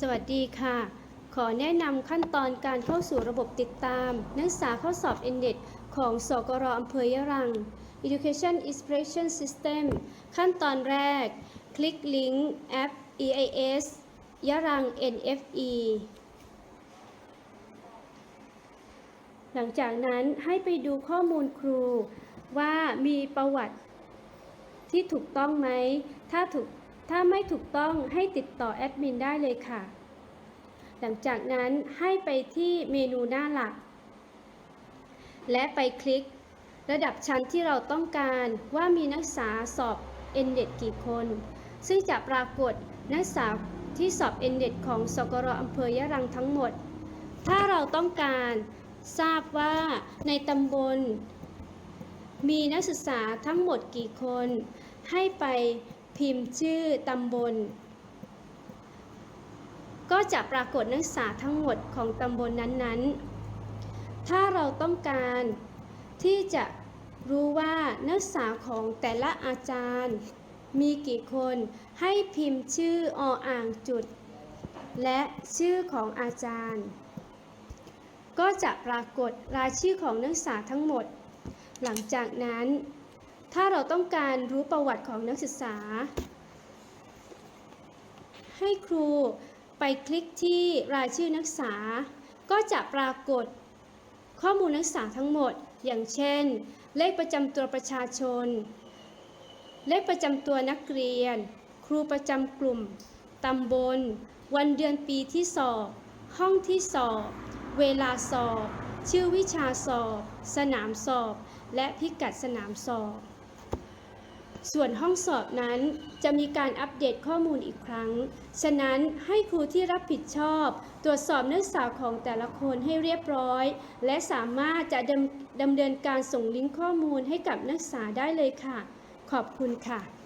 สวัสดีค่ะ ขอแนะนำขั้นตอนการเข้าสู่ระบบติดตาม นักศึกษาเข้อสอบ n d e t ของสกรอำเภอยะรัง Education Expression System ขั้นตอนแรก คลิกลิงก์แอป EIS ยะรัง NFE หลังจากนั้นให้ไปดูข้อมูลครูว่ามีประวัติที่ถูกต้องไหม ถ้าถูก ถ้าไม่ถูกต้องให้ติดต่อแอดมินได้เลยค่ะ หลังจากนั้นให้ไปที่เมนูหน้าหลัก และไปคลิก ระดับชั้นที่เราต้องการว่ามีนักศึกษาสอบ n d e t กี่คน ซึ่งจะปรากฏนักศึกษาที่สอบ n d e t ของสกรอำเภอยะรังทั้งหมด ถ้าเราต้องการทราบว่าในตำบล มีนักศึกษาทั้งหมดกี่คน ให้ไป พิมพ์ชื่อตำบล ก็จะปรากฏนักศึกษาทั้งหมดของตำบลนั้นๆ ถ้าเราต้องการที่จะรู้ว่านักศึกษาของแต่ละอาจารย์มีกี่คนให้พิมพ์ชื่อออ่างจุด และชื่อของอาจารย์ ก็จะปรากฏรายชื่อของนักศึกษาทั้งหมด หลังจากนั้น ถ้าเราต้องการรู้ประวัติของนักศึกษา ให้ครูไปคลิกที่รายชื่อนักศึกษา ก็จะปรากฏข้อมูลนักศึกษาทั้งหมด อย่างเช่น เลขประจำตัวประชาชน เลขประจำตัวนักเรียน ครูประจำกลุ่ม ตำบล วันเดือนปีที่สอบ ห้องที่สอบ เวลาสอบ ชื่อวิชาสอบ สนามสอบ และพิกัดสนามสอบ ส่วนห้องสอบนั้นจะมีการอัปเดตข้อมูลอีกครั้ง ฉะนั้นให้ครูที่รับผิดชอบ ตรวจสอบนักศึกษาของแต่ละคนให้เรียบร้อย และสามารถจะดำดำเนินการส่งลิงก์ข้อมูลให้กับนักศึกษาได้เลยค่ะ ขอบคุณค่ะ